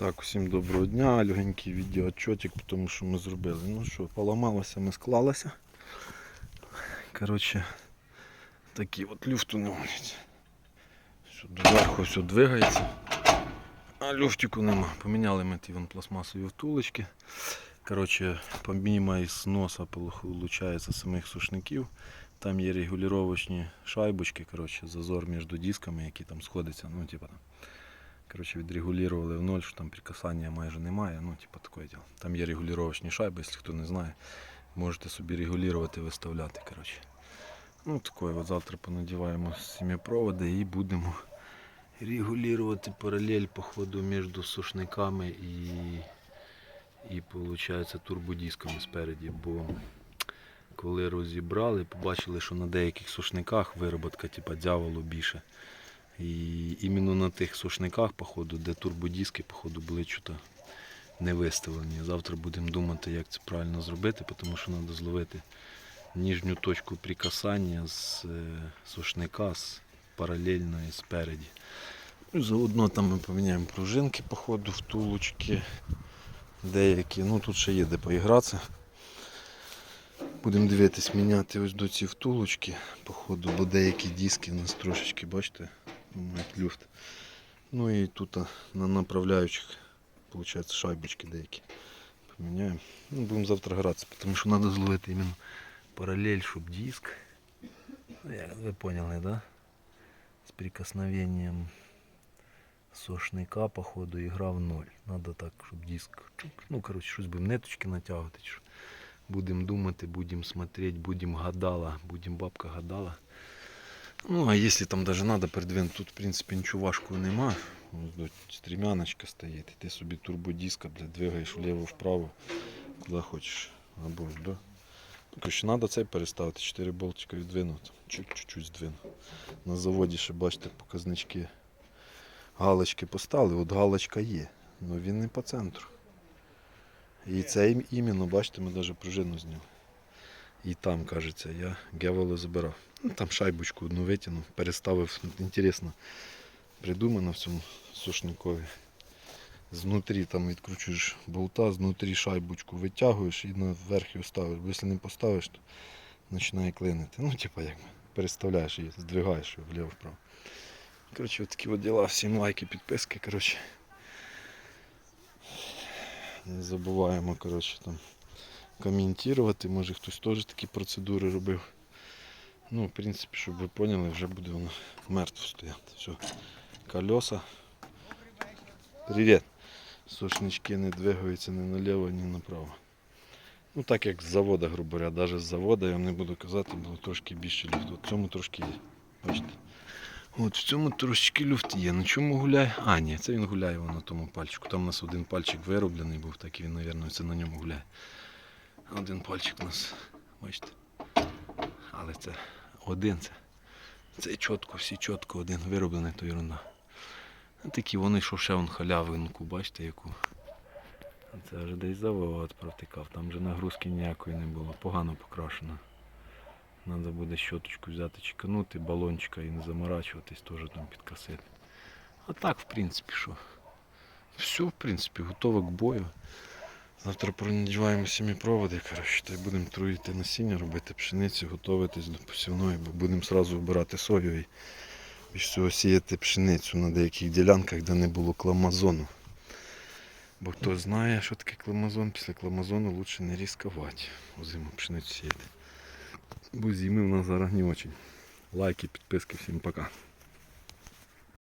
Так, усім доброго дня, легенький відеоотчотик, тому що ми зробили. Ну що, поламалося, ми склалися. Коротше, такі от люфту не гонять. Що доверху все двигається. А люфтику нема. Поміняли ми ті вон пластмасові втулочки. Коротше, помімо із носа виходить самих сушників. Там є регулювачні шайбочки, коротше, зазор між дисками, які там сходяться. Ну, типа там. Коротше, відрегулювали в ноль, що там прикасання майже немає. Ну, типа таке діло. Там є регулювачні шайби, якщо хто не знає, можете собі регулювати, виставляти. Коротше. Ну, таке, от завтра понадіваємо сім'єпроводи і будемо регулювати паралель по ходу між сушниками і, і виходить, турбодисками спереді. Бо коли розібрали, побачили, що на деяких сушниках вироботка типа дяволу більше. І іменно на тих сушниках, походу, де турбодиски, походу, були чуто не виставлені. Завтра будемо думати, як це правильно зробити, тому що треба зловити нижню точку прикасання з е, сушника з паралельної спереді. Ну, Заодно там ми поміняємо пружинки, походу, втулочки деякі. Ну тут ще є де поігратися. Будемо дивитись, міняти ось до ці втулочки, походу, бо деякі диски у нас трошечки, бачите, мають люфт. Ну і тут на направляючих, виходить, шайбочки деякі. Поміняємо. Ну, будемо завтра гратися, тому що треба зловити іменно паралель, щоб диск. Ну, як ви поняли, да? З прикосновенням сошника, походу, ігра в ноль. Надо так, щоб диск. Ну, коротше, щось будемо ниточки натягувати. Будемо думати, будемо смотреть, будемо гадала, будемо бабка гадала. Ну, а якщо там даже надо передвинути, тут в принципі нічого важкого нема. Стрімяночка стоїть. І ти собі турбодиска двигаєш вліво-вправо, куди хочеш. Або да. Короче, треба цей переставити, 4 болтика віддвинути. Чуть-чуть здвину. На заводі ще бачите показнички. Галочки поставили, от галочка є, але він не по центру. І це іменно, бачите, ми навіть пружину зняли. І там, кажеться, я гевело забирав. Ну, там шайбочку одну витягнув, переставив. Інтересно придумано в цьому сушникові. Знутрі там відкручуєш болта, знутрі шайбочку витягуєш і наверх його ставиш. Бо якщо не поставиш, то починає клинити. Ну, типа як переставляєш її, здвигаєш його вліво-вправо. Коротше, такі от діла, всім лайки, підписки. Коротше. Не забуваємо коротше, там, коментувати, може хтось теж такі процедури робив. Ну, в принципі, щоб ви поняли, вже буде воно мертво стояти. Все. Колеса. Привіт. Сушнички не двигаються ні наліво, ні направо. Ну так як з завода, грубо говоря, навіть з завода я вам не буду казати, було трошки більше люфту. В цьому трошки є. Бачите? От в цьому трошечки люфт є. На чому гуляє? А, ні, це він гуляє на тому пальчику. Там у нас один пальчик вироблений був, так і він, мабуть, це на ньому гуляє. Один пальчик у нас, бачите. Але це один це. Це чітко, всі чітко, один вироблений, то ерунда. Такі вони, що ще вон халявинку, бачите яку. Це вже десь завод провтикав, там вже нагрузки ніякої не було, погано покрашено. Треба буде щоточку взяти, чеканути, балончика і не заморачуватись, теж там підкосити. А так, в принципі, що. Все, в принципі, готово к бою. Завтра пронадіваємо сіміпроводи, коротше, та й будемо труїти насіння, робити пшеницю, готуватись до посівної, бо будемо одразу вибирати сою і більш всього сіяти пшеницю на деяких ділянках, де не було кламазону. Бо хто знає, що таке кламазон, після кламазону краще не різкувати. Озиму пшеницю сіяти. Бо зими у нас зараз не очень. Лайки, підписки, всім пока.